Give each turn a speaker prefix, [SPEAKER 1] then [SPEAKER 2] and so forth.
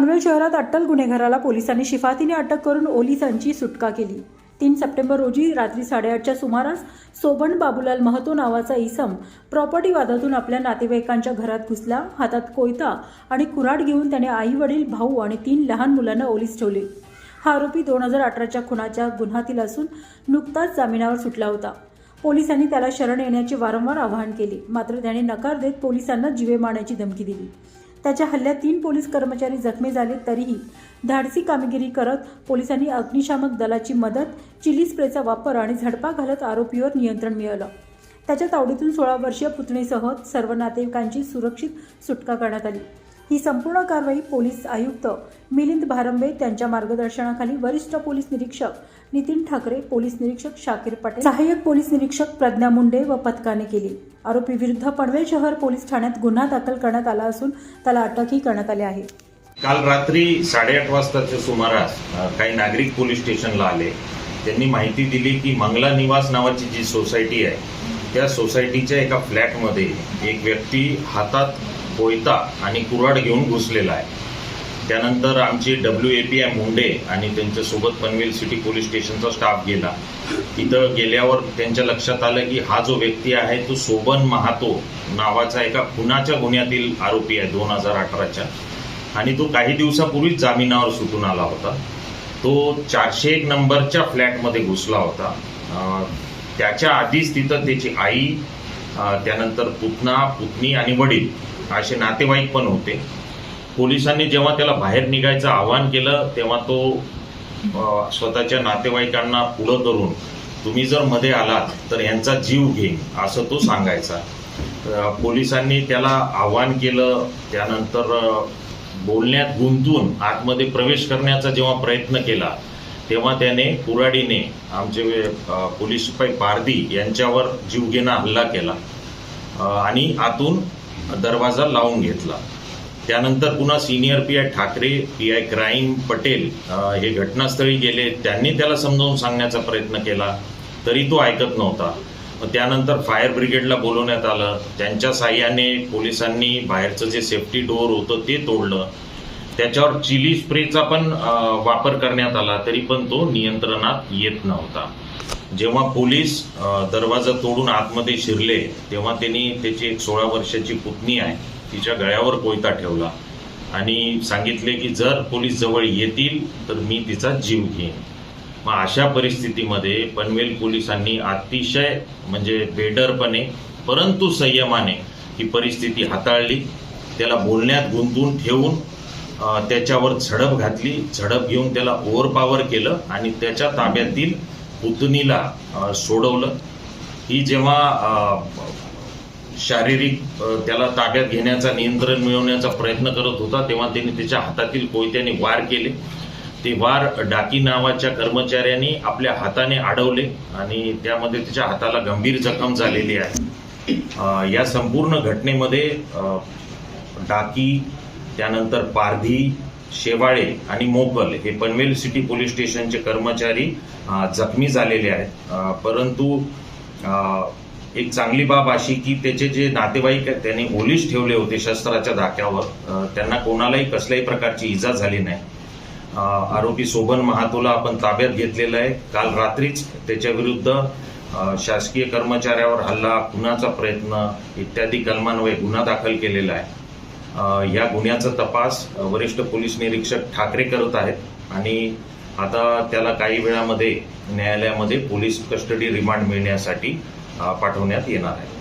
[SPEAKER 1] शहरात अट्टल गुन्हेगाराला पोलिसांनी शिफातीने अटक करून ओलिसांची सुटका केली. तीन सप्टेंबर रोजी रात्री साडेआठच्या सुमारास सोबण बाबूलाल महतो नावाचा इसम प्रॉपर्टी वादातून आपल्या नातेवाईकांच्या घरात घुसला हातात कोयता आणि कुऱ्हाड घेऊन त्याने आई वडील भाऊ आणि तीन लहान मुलांना ओलीस ठेवले. हा आरोपी दोन हजार अठराच्या खुनाच्या गुन्ह्यातील असून नुकताच जामिनावर सुटला होता. पोलिसांनी त्याला शरण येण्याचे वारंवार आवाहन केले मात्र त्याने नकार देत पोलिसांना जीवे मारण्याची धमकी दिली. त्याच्या हल्ल्यात तीन पोलीस कर्मचारी जखमी झाले. तरीही धाडसी कामगिरी करत पोलिसांनी अग्निशामक दलाची मदत चिली स्प्रेचा वापर आणि झडपा घालत आरोपीवर नियंत्रण मिळवलं. त्याच्या तावडीतून सोळा वर्षीय पुतणीसह सर्व नातेवाईकांची सुरक्षित सुटका करण्यात आली. ही संपूर्ण कारवाई पोलीस आयुक्त मिलिंद भारंबे त्यांच्या मार्गदर्शनाखाली वरिष्ठ पोलीस निरीक्षक नितीन ठाकरे पोलीस निरीक्षक शाकीर पटेल सहाय्यक पोलीस निरीक्षक प्रज्ञा मुंडे व पथकाने केली. आरोपी विरुद्ध पनवेल शहर पोलीस ठाण्यात गुन्हा दाखल करण्यात आला असून त्याला अटकही करण्यात आली आहे.
[SPEAKER 2] काल रात्री साडेआठ वाजताच्या सुमारास काही नागरिक पोलीस स्टेशनला आले. त्यांनी माहिती दिली की मंगला निवास नावाची जी सोसायटी आहे त्या सोसायटीच्या एका फ्लॅटमध्ये एक व्यक्ती हातात कोयता आणि कुऱ्हाड घेऊन घुसलेला आहे. त्यानंतर आमची W A P I Munde आणि त्यांच्यासोबत पनवेल सिटी पोलीस स्टेशनचा स्टाफ गेला. तिथं गेल्यावर त्यांच्या लक्षात आलं की हा जो व्यक्ती आहे तो सोबन महातो नावाचा एका खुनाच्या गुन्ह्यातील आरोपी आहे दोन हजार अठराच्या. आणि तो काही दिवसापूर्वीच जामिनावर सुटून आला होता. तो चारशे एक नंबरच्या फ्लॅटमध्ये घुसला होता. त्याच्या आधीच तिथं त्याची आई त्यानंतर पुतना पुतणी आणि वडील असे नातेवाईक पण होते. पोलिसांनी जेव्हा त्याला बाहेर निघायचं आवाहन केलं तेव्हा तो स्वतःच्या नातेवाईकांना पुढं करून तुम्ही जर मध्ये आलात तर यांचा जीव घेईन असं तो सांगायचा. पोलिसांनी त्याला आव्हान केलं. त्यानंतर बोलण्यात गुंतून आतमध्ये प्रवेश करण्याचा जेव्हा प्रयत्न केला तेव्हा त्याने कुराडीने आमचे पोलीस शिपाई पारधी यांच्यावर जीवघेणा हल्ला केला. आणि आतून दरवाजा लावून घेतला. त्यानंतर पुन्हा senior P I Thackeray P I crime Patel हे घटनास्थळी गेले. त्यांनी त्याला समजावून सांगण्याचा प्रयत्न केला तरी तो ऐकत नव्हता. त्यानंतर फायर ब्रिगेडला बोलवण्यात आलं. त्यांच्या साह्याने पोलिसांनी बाहेरचं जे सेफ्टी डोअर होतं ते तोडलं. त्याच्यावर चिली स्प्रेचा पण वापर करण्यात आला तरी पण तो नियंत्रणात येत नव्हता. जेव्हा पोलीस दरवाजा तोडून आतमध्ये शिरले तेव्हा त्यांनी त्याची एक सोळा वर्षाची पुतणी आहे तिच्या गळ्यावर कोयता ठेवला. आणि सांगितले की जर पोलीस जवळ येतील तर मी तिचा जीव घेईन. मग अशा परिस्थितीमध्ये पनवेल पोलिसांनी अतिशय म्हणजे बेडरपणे परंतु संयमाने ही परिस्थिती हाताळली. त्याला बोलण्यात गुंतून ठेवून त्याच्यावर झडप घातली. झडप घेऊन त्याला ओव्हरपावर केलं आणि त्याच्या ताब्यातील पुतणीला सोडवलं. ही जेव्हा शारीरिक त्याला ताब्यात घेण्याचा नियंत्रण मिळवण्याचा प्रयत्न करत होता तेव्हा त्याने त्याच्या हातातील कोयत्याने वार केले. ते वार डाकी नावाच्या कर्मचाऱ्यांनी आपल्या हाताने अडवले आणि त्यामध्ये त्याच्या हाताला गंभीर जखम झालेली आहे. या संपूर्ण घटनेमध्ये डाकी त्यानंतर पारधी शेवाळे आणि मोकल हे पनवेल सिटी पोलीस स्टेशनचे कर्मचारी जखमी झालेले आहेत. परंतु एक चांगली बाब अशी की त्याचे जे नातेवाईक आहेत त्यांनी ओलीस ठेवले होते शस्त्राच्या धाक्यावर त्यांना कोणालाही कसल्याही प्रकारची इजा झाली नाही. आरोपी शोभन महातोला आपण ताब्यात घेतलेला आहे. काल रात्रीच त्याच्या विरुद्ध शासकीय कर्मचाऱ्यावर हल्ला खुनाचा प्रयत्न इत्यादी कलमान्वये गुन्हा दाखल केलेला आहे. या गुन्ह्याचा तपास वरिष्ठ पोलीस निरीक्षक ठाकरे करत आहेत आणि आता त्याला काही वेळामध्ये न्यायालयामध्ये पोलीस कस्टडी रिमांड मिळण्यासाठी पाठवण्यात येणार आहे.